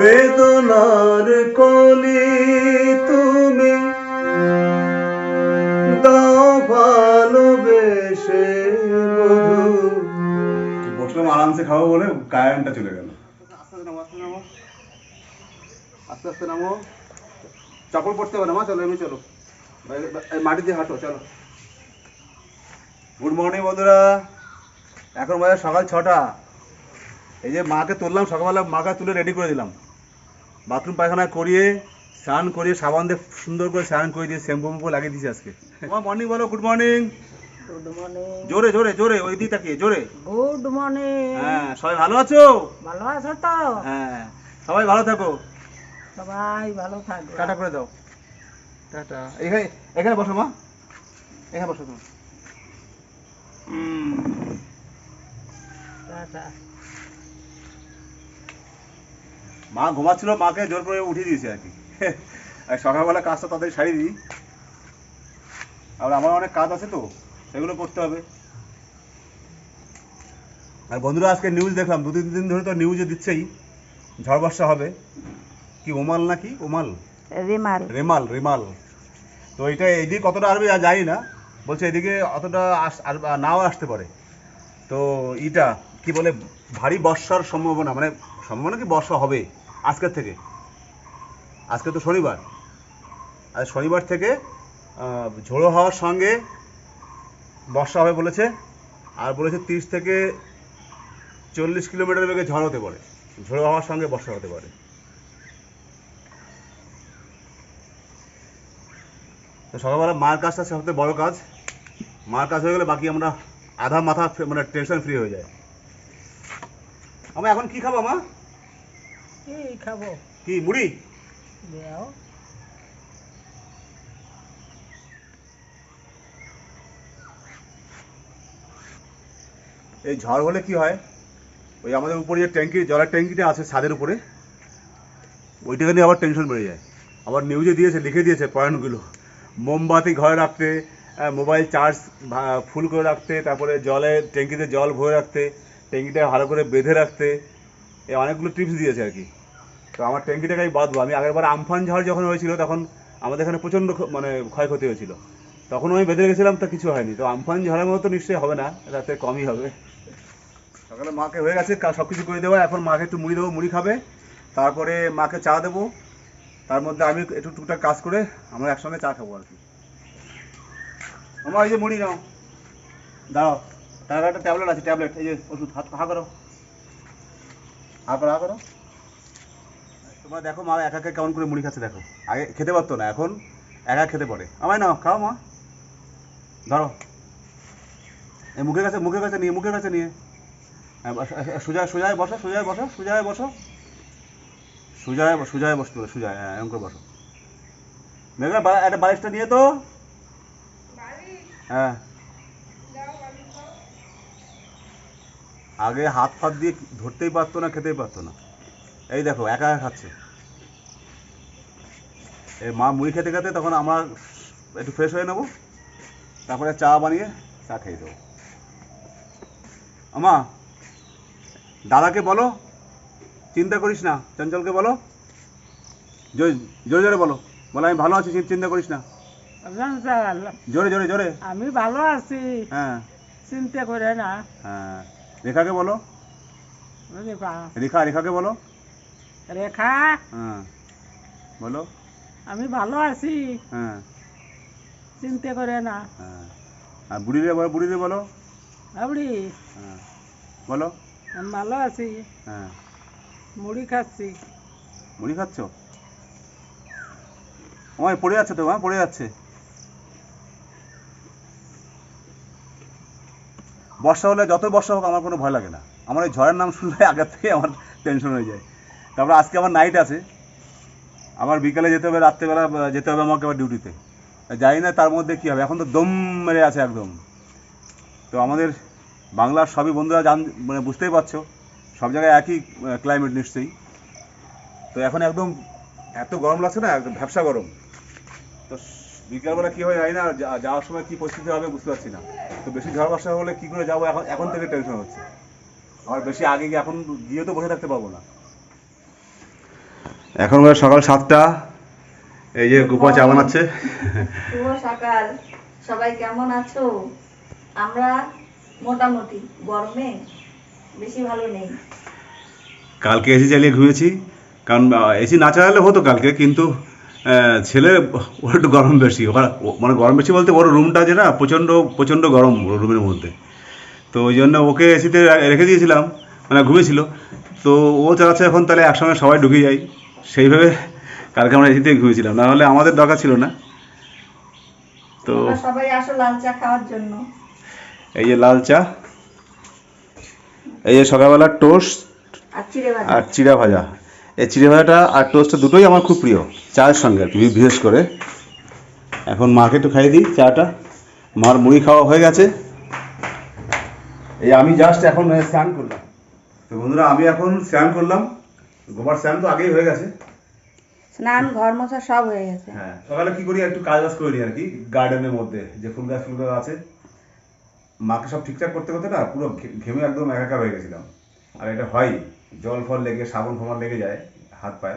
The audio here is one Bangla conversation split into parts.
বেদনার কলি তুমি দাও ভালোবেসে বধু। বসলাম আরামসে খাব বলে কারেন্টটা চলে গেল। আস্তে আস্তে নামো আস্তে আস্তে আস্তে নামো। চপল পড়তে হবে না মা? চলো এমনি চলো। মাটি দিয়ে হাঁটো চলো। গুড মর্নিং বন্ধুরা। এখন বাজে সকাল ছটা। এই যে মাকে তুললাম সকালবেলা মাকে তুলে রেডি করে দিলাম। বাথরুম পায়খানা করিয়ে স্নান করিয়ে সাবান দিয়ে সুন্দর করে স্নান করে দিয়ে শ্যাম্পু ম্যাম্পু লাগিয়ে দিয়েছি আজকে। তোমার মর্নিং বলো গুড মর্নিং। Good morning. জোরে জোরে জোরে ওই দিকে তাকিয়ে জোরে। Good morning. হ্যাঁ সবাই ভালো আছো? ভালো আছো তো? হ্যাঁ সবাই ভালো থাকো। সবাই ভালো থাকবে টাটা করে দাও। টাটা। এখানে এখানে বসো মা। এখানে বসো তুমি। টাটা। মা ঘুমাচ্ছিল মাকে জোর করে উঠিয়ে দিয়েছে আর কি। আর সকালবেলা কাজটা তাদের সারিয়ে দিই। আর আমার অনেক কাজ আছে তো সেগুলো করতে হবে। আর বন্ধুরা আজকে নিউজ দেখলাম। দু তিন দিন ধরে তো নিউজে দিচ্ছেই। ঝড় বর্ষা হবে। কি ওমাল নাকি? ওমাল? রিমাল। Remal Remal. তো এটা এদিকে কতটা আসবে আর জানি না। বলছে এদিকে অতটা নাও আসতে পারে। তো এটা কি বলে ভারী বর্ষার সম্ভাবনা মানে সম্ভাবনা কি বর্ষা হবে? আজকের থেকে। আজকে তো শনিবার। আর শনিবার থেকে ঝোড়ো হওয়ার সঙ্গে বর্ষা হবে বলেছে। আর বলেছে তিরিশ থেকে চল্লিশ কিলোমিটার বেগে ঝড় হতে পারে। ঝোড়ো হওয়ার সঙ্গে বর্ষা হতে পারে। তো সকালবেলা মার কাজটা সবথেকে বড় কাজ। মার কাজ হয়ে গেলে বাকি আমরা আধা মাথা মানে টেনশন ফ্রি হয়ে যায়। আমরা এখন কি খাব মা খাব? কি মুড়ি? দেও এই ঝড় হলে কি হয়? ওই আমাদের উপরে যে ট্যাঙ্কি জলের ট্যাঙ্কিটা আছে ছাদের উপরে ওইটাকে নিয়ে আবার টেনশন বেড়ে যায়। আবার নিউজে দিয়েছে লিখে দিয়েছে পয়েন্টগুলো। মোমবাতি ঘরে রাখতে মোবাইল চার্জ ফুল করে রাখতে তারপরে জলে ট্যাঙ্কিতে জল ভরে রাখতে ট্যাঙ্কিটা ভালো করে বেঁধে রাখতে এই অনেকগুলো টিপস দিয়েছে আর কি। তো আমার ট্যাঙ্কিটাকে আমি বাঁধবো। আমি আগেরবার আমফান ঝড় যখন হয়েছিল, তখন আমাদের এখানে প্রচণ্ড মানে ক্ষয়ক্ষতি হয়েছিল। তখন আমি বেঁধে গেছিলাম তা কিছু হয়নি। তো আমফান ঝড়ের মতো তো নিশ্চয়ই হবে না রাতে কমই হবে। সকালে মাকে হয়ে গেছে সব কিছু করে দেবো। এখন মাকে একটু মুড়ি দেবো, মুড়ি খাবে। তারপরে মাকে চা দেবো। তার মধ্যে আমি একটু টুকটাক কাজ করে আমরা একসঙ্গে চা খাব আর কি। আমার এই যে মুড়ি নাও। দাঁড়াও। তার একটা ট্যাবলেট আছে, ট্যাবলেট। এই যে ওষুধ, হাত হা করো। হা করো হা করো। তোমরা দেখো মা একা একা কেমন করে মুড়ি খাচ্ছে দেখো। আগে খেতে পারতো না এখন একা খেতে পারে। আমায় নাও খাও মা। ধরো। এই মুখের কাছে মুখের কাছে নিয়ে মুখের কাছে নিয়ে। হ্যাঁ, সোজা সোজায় বসো সোজায় বসো সোজায় বসো। সোজায় সোজায় বসতে বলো সোজায় হ্যাঁ এরকম করে বসো। মেঘা একটা বালিশটা নিয়ে তো। হ্যাঁ। আগে হাত ফাত দিয়ে ধরতেই পারতো না খেতেই পারতো না। এই দেখো একা একা খাচ্ছে। এই মা মুড়ি খেতে খেতে তখন আমার একটু ফ্রেশ হয়ে নেব তারপরে চা বানিয়ে চা খেয়ে দেবো আমা দাদাকে বলো চিন্তা করিস না চঞ্চলকে বলো জোরে জোরে জোরে বলো বলো আমি ভালো আছি চিন্তা করিস না। জোরে জোরে জোরে। আমি ভালো আছি। হ্যাঁ। চিন্তা করে না। হ্যাঁ। রেখাকে বলো। রেখা। রেখা রেখাকে বলো। রেখা? হ্যাঁ বলো। আমি ভালো আছি। হ্যাঁ। চিন্তা করে না। হ্যাঁ। আর বুড়িরে বলো বুড়িরে বলো। আপনি হ্যাঁ বলো। আমি ভালো আছি। হ্যাঁ। মুড়ি খাচ্ছি। মুড়ি খাচ্ছ? আমার পড়ে যাচ্ছে তো হ্যাঁ পড়ে যাচ্ছে। বর্ষা হলে যত বর্ষা হোক আমার কোনো ভয় লাগে না। আমার এই ঝড়ের নাম শুনলে আগের থেকে আমার টেনশন হয়ে যায়। তারপরে আজকে আমার নাইট আছে। আমার বিকালে যেতে হবে, রাত্রেবেলা যেতে হবে আমাকে আবার ডিউটিতে জানি না তার মধ্যে কী হবে, এখন তো দম মেরে আছে একদম। তো আমাদের বাংলার সবই বন্ধুরা জান মানে বুঝতেই পারছ, সব জায়গায় একই ক্লাইমেট নিশ্চয়ই। তো এখন একদম এত গরম লাগছে না, একদম ভ্যাবসা গরম। তো বিকালবেলা কী হয় জানি না যাওয়ার সময় কী পরিস্থিতি হবে বুঝতে পারছি না। তো বেশি ঝড় বর্ষা হলে কী করে যাব, এখন এখন থেকে টেনশন হচ্ছে। আর বেশি আগে গিয়ে, এখন গিয়ে তো বসে থাকতে পারব না। এখন বাজে সকাল সাতটা। এই যে গোপা চা বানাচ্ছে। শুভ সকাল। সবাই কেমন আছো? আমরা মোটামুটি গরমে বেশি ভালো নেই। কালকে এসি চালিয়ে ঘুমিয়েছি। কারণ এসি না চালালে হতো কালকে কিন্তু ছেলে ওর একটু গরম বেশি। ওখানে ও- মানে গরম বেশি বলতে ওর রুমটা যে না প্রচণ্ড প্রচণ্ড গরম রুমের মধ্যে। তো ওই জন্য ওকে এসিতে রেখে দিয়েছিলাম। মানে ঘুমিয়েছিল। তো ও চালাচ্ছে এখন তাহলে একসঙ্গে সবাই ঢুকে যাই। সেইভাবে কালকে আমরা এসিতে ঘুমিয়েছিলাম। না হলে আমাদের দরকার ছিল না। তো সবাই আসো লাল চা খাওয়ার জন্য। এই যে লাল চা এই যে সকালবেলা টোস্ট আর চিড়ে ভাজা। আর চিড়া ভাজা। এই চিড়ে ভাজাটা আর টোস্টটা দুটোই আমার খুব প্রিয় চায়ের সঙ্গে আর কি বিশেষ করে। এখন মাকে একটু খাইয়ে দিই চাটা। মার মুড়ি খাওয়া হয়ে গেছে। এই আমি জাস্ট এখন স্নান করলাম। তো বন্ধুরা আমি এখন স্নান করলাম। গোবার স্নান তো আগেই হয়ে গেছে। স্নান ঘর মোছা সব হয়ে গেছে। হ্যাঁ সকালে কি করি একটু কাজ বাজ করে নিই আর কি গার্ডেনের মধ্যে যে ফুল গাছ ফুল গাছ আছে। মাকে সব ঠিকঠাক করতে করতে না পুরো ঘে- ঘেমে একদম একাকার হয়ে গেছিলাম। আর এটা হয় জল ফল লেগে সাবন ফাবন লেগে যায় হাত পায়ে।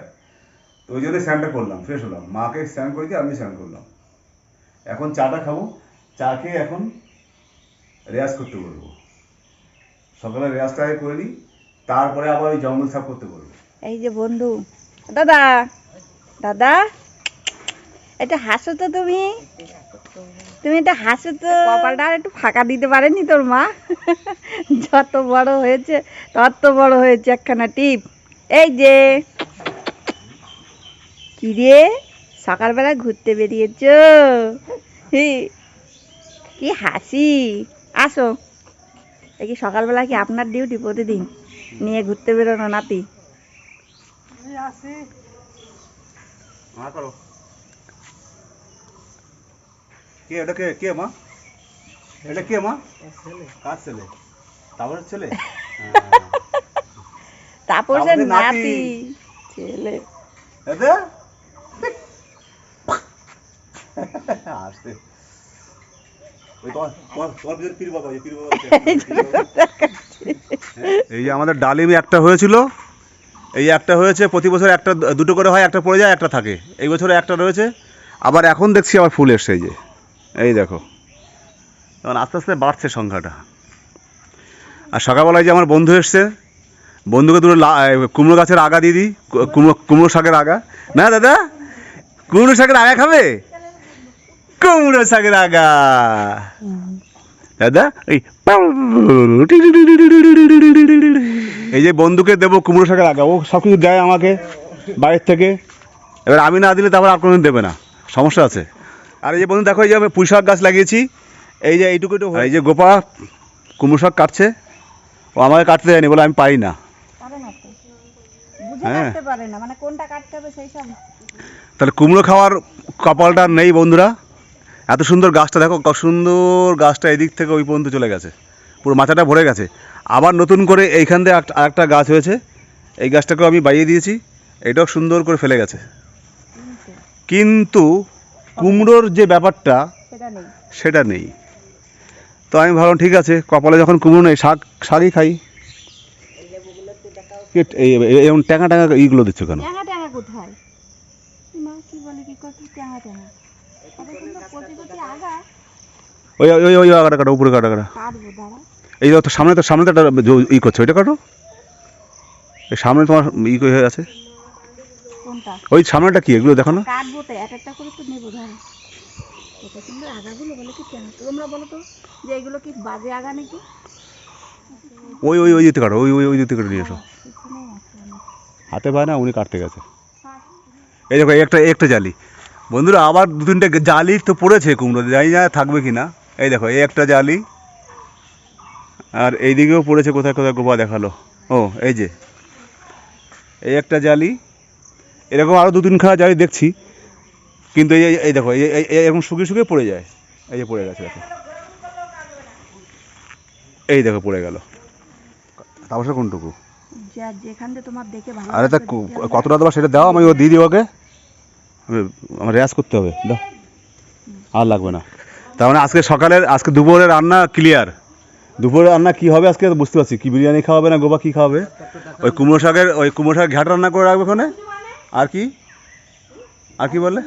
তো ওই জন্য স্নানটা করলাম ফ্রেশ হলাম। মাকে স্নান করে দিয়ে আমি স্নান করলাম। এখন চাটা খাব চা খেয়ে এখন রেয়াজ করতে বলব সকালে রেয়াজটা করে নিই তারপরে আবার ওই জঙ্গল সাফ করতে বলব এই যে বন্ধু। দাদা দাদা, এটা হাসো তো তুমি। তুমি এটা হাসো তো। কপালটা আর একটু ফাঁকা দিতে পারেনি তোর মা। যত বড় হয়েছে, তত বড় হয়েছে একখানা টিপ। এই যে। কি রে? সকালবেলা ঘুরতে বেরিয়েছ? কি হাসি। আসো। এই কি সকালবেলা কি আপনার ডিউটি প্রতিদিন? নিয়ে ঘুরতে বেরোনো নাতি? আসি মা করো। কে কে কে মা? এটা কে মা? কার ছেলে? তারপরে ছেলে? তাপসের নাতি। ছেলে। আসতে। এই যে আমাদের ডালিম একটা হয়েছিল। এই একটা হয়েছে, প্রতি বছর একটা দুটো করে হয়, একটা পড়ে যায়, একটা থাকে। এই বছরে একটা রয়েছে, আবার এখন দেখছি আবার ফুল এসছে, এই যে। এই দেখো। এখন আস্তে আস্তে বাড়ছে সংখ্যাটা। আর সকালবেলায় যে আমার বন্ধু এসছে, বন্ধুকে দুটো কুমড়ো গাছের আগা দিয়ে দিই কুমড়ো কুমড়ো শাকের আগা। না, দাদা, কুমড়ো শাকের আগা খাবে? কুমড়ো শাকের আগা। দাদা এই এই যে বন্ধুকে দেবো কুমড়ো শাকের আগা ও সব কিছু দেয় আমাকে বাইরের থেকে এবার আমি না দিলে তারপর আর কোনোদিন দেবে না সমস্যা আছে আর এই যে বন্ধু দেখো এই যে আমি পুঁই শাক গাছ লাগিয়েছি এই যে এইটুকু এই যে গোপা কুমড়ো শাক কাটছে ও আমাকে কাটতে দেয়নি বলে আমি পারি না হ্যাঁ। মানে তাহলে কুমড়ো খাওয়ার কপালটা নেই বন্ধুরা এত সুন্দর গাছটা দেখো কত সুন্দর গাছটা এদিক থেকে ওই পর্যন্ত চলে গেছে। পুরো মাথাটা ভরে গেছে। আবার নতুন করে এইখান দিয়ে একটা- আরেকটা গাছ হয়েছে। এই গাছটাকেও আমি বাইয়ে দিয়েছি। এটাও সুন্দর করে ফেলে গেছে। কিন্তু কুমড়োর যে ব্যাপারটা সেটা নেই। তো আমি ভাবলাম ঠিক আছে কপালে যখন কুমড়ো নেই শাক শাকই খাই। এরকম ট্যাঙা ট্যাঙা ইগুলো দিচ্ছ কেন? ওই ওই ওই আগাটা কাটো উপরে কাটা কাটা। এই তো সামনে তো সামনে তো একটা ই করছ ওইটা কাটো। এই সামনে তোমার ই হয়ে আছে? ওই সামনেটা কি এগুলো দেখো না কাটবো তো এক একটা করে তো নেব ধরো কত সুন্দর আগাগুলো বলে কি ট্যাঙা তোমরা বলো তো যে এগুলো কি বাজে আগা নাকি? ওই ওই ওই দিতে কাটো ওই ওই ওই দিতে কাটো নিয়ে এসো। অনেক। হাতে পায় না উনি কাটতে গেছে। এই দেখো একটা একটা জালি। বন্ধুরা আবার দু তিনটে জালি তো পড়েছে কুমড়ো জানি না থাকবে কি না এই দেখো এই একটা জালি আর এই দিকেও পড়েছে কোথায় কোথায় গোপা দেখাল। ও এই যে এই একটা জালি এরকম আরও দু তিনখানা জালি দেখছি কিন্তু এই এই- এই দেখো এই এই- এই এরকম শুকিয়ে শুকিয়ে পড়ে যায়। এই যে পড়ে গেছে দেখো। এই দেখো পড়ে গেল। তাপসা কোনটুকু? যা যেখান থেকে তোমার দেখে ভালো আরে তা। কতটা দেওয়া সেটা দাও আমি ও দিয়ে দিই ওকে। আমার রেয়াজ করতে হবে। দাও। আর লাগবে না। তার মানে আজকে সকালের আজকে দুপুরের রান্না ক্লিয়ার দুপুরের রান্না কি হবে আজকে বুঝতে পারছি। কি বিরিয়ানি খাওয়াবে না গোবা কি খাওয়াবে? ওই কুমড়ো শাকের ওই কুমড়ো শাক ঘ্যাট রান্না করে রাখবে ওখানে? আর কি? আর কি বললে?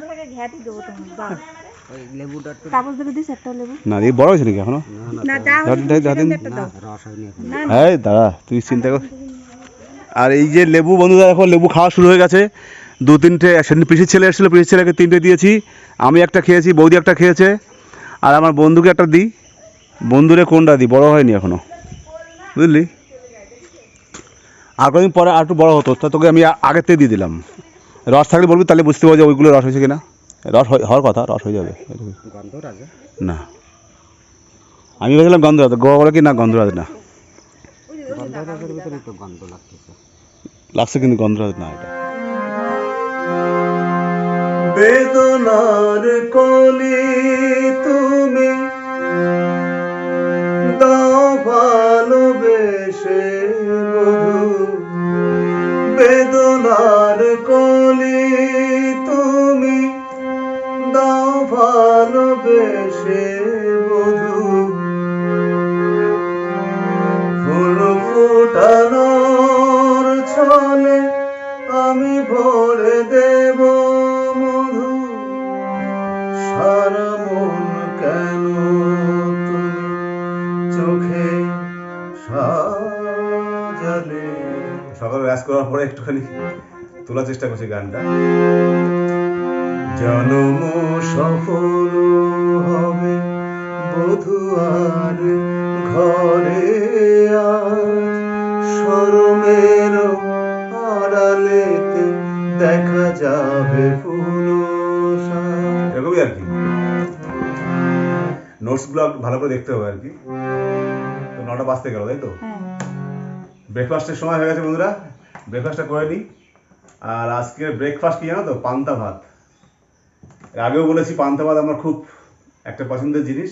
না এই বড় হয়েছে নাকি এখনও? হ্যাঁ দাঁড়া তুই চিন্তা কর। আর এই যে লেবু বন্ধুরা এখন লেবু খাওয়া শুরু হয়ে গেছে। দু তিনটে সেদিন পিসির ছেলে এসেছিল পিসির ছেলেকে তিনটে দিয়েছি। আমি একটা খেয়েছি বৌদি একটা খেয়েছে আর আমার বন্ধুকে একটা দিই। বন্ধুরে কোনটা দিই? বড় হয়নি এখনও বুঝলি? আর কদিন পরে আর একটু বড় হতো তা তোকে আমি আগের থেকে দিয়ে দিলাম। রস থাকলে বলবি তাহলে বুঝতে পারব যে ওইগুলো রস হয়েছে কিনা। রস হয়- হওয়ার কথা রস হয়ে যাবে। না। আমি ভেবেছিলাম গন্ধরাজ গোয়া বলে কি? না গন্ধরাজ না। লাগছে কিন্তু গন্ধরাজ না এটা। বেদনার কলি তুমি সারা মন কেন তুমি? চোখে সাজালে। সকালে র্যাস করার পরে একটুখানি তোলার চেষ্টা করছি গানটা। জনম সফল হবে বধুয়ার ঘরে আজ। সরমের আড়ালেতে দেখা যাবে ফুল এরকমই আর কি। নোটসগুলো ভালো করে দেখতে হবে আর কি। তো নটা বাজতে গেল তাই তো? হ্যাঁ। ব্রেকফাস্টের সময় হয়ে গেছে বন্ধুরা। ব্রেকফাস্টটা করে নিই আর আজকের ব্রেকফাস্ট কি জানো তো? পান্তা ভাত। এর আগেও বলেছি পান্তা ভাত আমার খুব একটা পছন্দের জিনিস।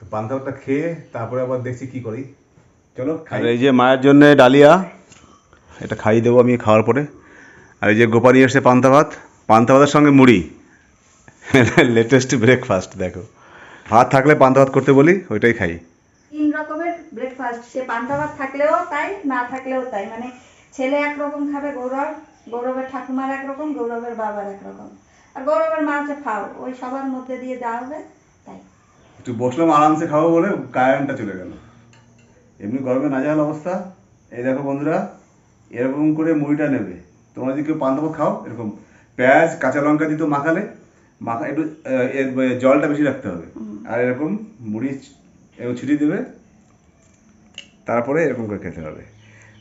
তো পান্তা ভাতটা খেয়ে তারপরে আবার দেখছি কি করি। চলো আর এই যে মায়ের জন্য ডালিয়া এটা খাইয়ে দেবো আমি খাওয়ার পরে। আর এই যে গোপানি এসে পান্তা ভাত পান্তা ভাতের সঙ্গে মুড়ি। লেটেস্ট ব্রেকফাস্ট দেখো। ভাত থাকলে পান্তা ভাত করতে বলি ওইটাই খাই। তিন রকমের ব্রেকফাস্ট সে পান্তা ভাত থাকলেও তাই না থাকলেও তাই। মানে ছেলে একরকম খাবে গৌরব গৌরবের ঠাকুমার একরকম গৌরবের বাবার একরকম। আর গৌরবের মা হচ্ছে খাও ওই সবার মধ্যে দিয়ে দেওয়া হবে তাই। একটু বসলাম আরামসে খাব বলে কারেন্টটা চলে গেল। এমনি গরমে নাজাল অবস্থা। এই দেখো বন্ধুরা এরকম করে মুড়িটা নেবে। তোমরা যদি কেউ পান্তা ভাত খাও এরকম পেঁয়াজ কাঁচা লঙ্কা দিতে মাখালে মাখা একটু জলটা বেশি রাখতে হবে। আর এরকম মুড়ি ছ- এরকম ছিটিয়ে দেবে, তারপরে এরকম করে খেতে হবে।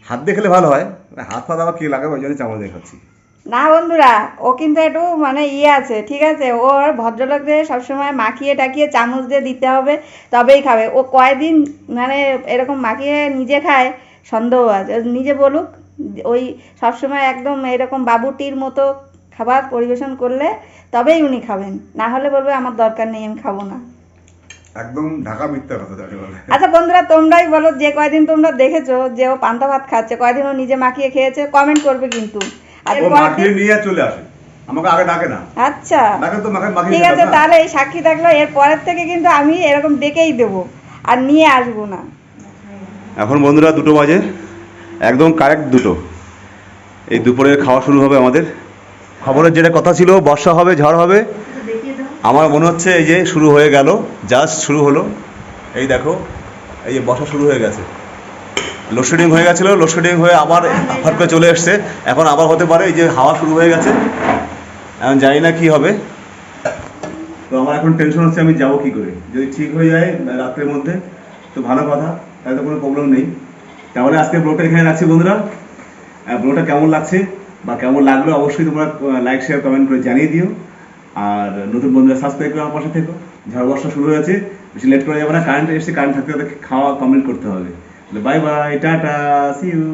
হাত দিয়ে খেলে ভালো হয় হাত ফাত আবার কে লাগাবে, ওই জন্য চামচ দিয়ে খাচ্ছি। না বন্ধুরা, ও কিন্তু একটু মানে ইয়ে আছে, ঠিক আছে? ওর ভদ্রলোকদের সবসময় মাখিয়ে টাকিয়ে চামচ দিয়ে দিতে হবে, তবেই খাবে। ও কয়দিন মানে এরকম মাখিয়ে নিজে খায়, সন্দেহ আছে। নিজে বলুক, ওই সবসময় একদম এরকম বাবুটির মতো খাবার পরিবেশন করলে তবেই উনি খাবেন। না হলে বলবে, আমার দরকার নেই, আমি খাব না। একদম ঢাকা মিথ্যা কথা যাকে বলে। আচ্ছা বন্ধুরা তোমরাই বলো যে কয়দিন তোমরা দেখেছ যে ও পান্তা ভাত খাচ্ছে কয়দিন ও নিজে মাখিয়ে খেয়েছে কমেন্ট করবে কিন্তু। আর ও মাখিয়ে নিয়ে চলে আসে। আমাকে আগে ডাকে না। আচ্ছা। ডাকে তো মাখা মাখিয়ে ঠিক আছে তাহলে এই সাক্ষী থাকল এর পরের থেকে কিন্তু আমি এরকম ডেকেই দেবো আর নিয়ে আসব না। এখন বন্ধুরা দুটো বাজে একদম কারেক্ট দুটো। এই দুপুরের খাওয়া শুরু হবে আমাদের। খবরের যেটা কথা ছিল বর্ষা হবে ঝড় হবে আমার মনে হচ্ছে এই যে শুরু হয়ে গেল জাস্ট শুরু হলো। এই দেখো, এই যে বসা শুরু হয়ে গেছে। লোডশেডিং হয়ে গেছিল লোডশেডিং হয়ে আবার হট করে চলে এসছে। এখন আবার হতে পারে এই যে হাওয়া শুরু হয়ে গেছে। এখন জানি না কী হবে। তো আমার এখন টেনশন হচ্ছে, আমি যাব কী করে? যদি ঠিক হয়ে যায় রাত্রের মধ্যে, তো ভালো কথা, তাহলে তো কোনো প্রবলেম নেই। তাহলে আজকে ব্লগটা এখানে রাখছি বন্ধুরা। ব্লগটা কেমন লাগছে বা কেমন লাগল, অবশ্যই তোমরা লাইক শেয়ার কমেন্ট করে জানিয়ে দিও। আর নতুন বন্ধুরা সাবস্ক্রাইব করে আমার পাশে থেকো। ঝড় বর্ষা শুরু হয়েছে, বেশি লেট করা যাবে না কারেন্ট এসে কারেন্ট থাকতে থাকতে খাওয়া কমপ্লিট করতে হবে। Bye bye tata see you